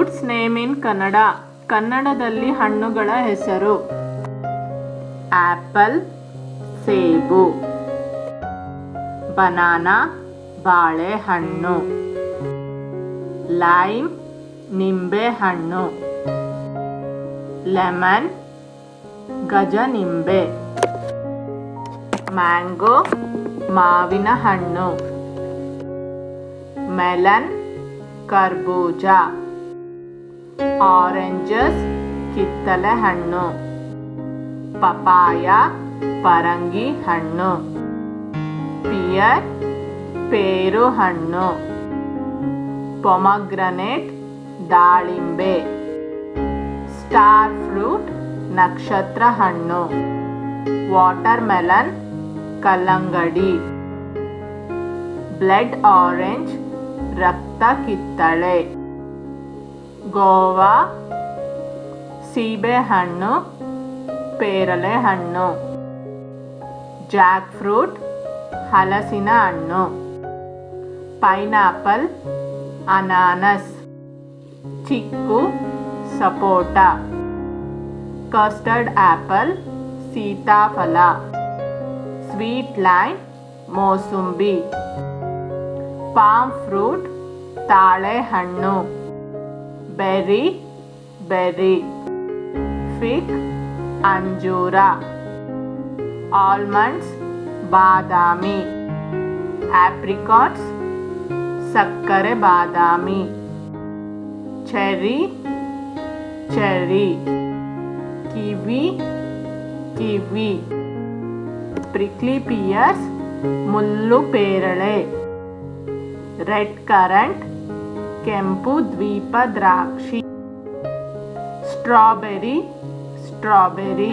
Fruits name ಇನ್ ಕನ್ನಡ. ಕನ್ನಡದಲ್ಲಿ ಹಣ್ಣುಗಳ ಹೆಸರು. ಆಪಲ್, ಸೇಬು. ಬನಾನಾ, ಬಾಳೆಹಣ್ಣು. ಲೈಮ್, ನಿಂಬೆಹಣ್ಣು. ಲೆಮನ್, ಗಜನಿಂಬೆ. ಮ್ಯಾಂಗೋ ಮಾವಿನ ಹಣ್ಣು ಮೆಲನ್, ಕರ್ಬೂಜ. ಆರೆಂಜಸ್ ಕಿತ್ತಲೆ ಹಣ್ಣು ಪಪಾಯ ಪರಂಗಿ ಹಣ್ಣು ಪಿಯರ್ ಪೇರು ಹಣ್ಣು, ಪೊಮಗ್ರನೇಟ್, ದಾಳಿಂಬೆ, ಸ್ಟಾರ್ ಫ್ರೂಟ್, ನಕ್ಷತ್ರ ಹಣ್ಣು ವಾಟರ್ ಮೆಲನ್ ಕಲ್ಲಂಗಡಿ, ಬ್ಲಡ್ ಆರೆಂಜ್, ರಕ್ತ ಕಿತ್ತಳೆ. ಗೋವಾ ಸೀಬೆಹಣ್ಣು ಪೇರಲೆ ಹಣ್ಣು ಜಾಕ್ ಫ್ರೂಟ್ ಹಲಸಿನ ಹಣ್ಣು, ಪೈನಾಪಲ್, ಅನಾನಸ್, ಚಿಕ್ಕು, ಸಪೋಟ, ಕಸ್ಟರ್ಡ್ ಆಪಲ್, ಸೀತಾಫಲ, ಸ್ವೀಟ್ ಲೈನ್, ಮೋಸುಂಬಿ, ಪಾಮ್ ಫ್ರೂಟ್, ತಾಳೆಹಣ್ಣು. बेरी बेरी फिक अंजूरा आलमंड्स बादामी एप्रिकॉट्स शक्कर बादामी cherry cherry kiwi kiwi prickly pears mullu पेरले रेड करंट ಕೆಂಪು ದ್ವೀಪ ದ್ರಾಕ್ಷಿ ಸ್ಟ್ರಾಬೆರಿ ಸ್ಟ್ರಾಬೆರಿ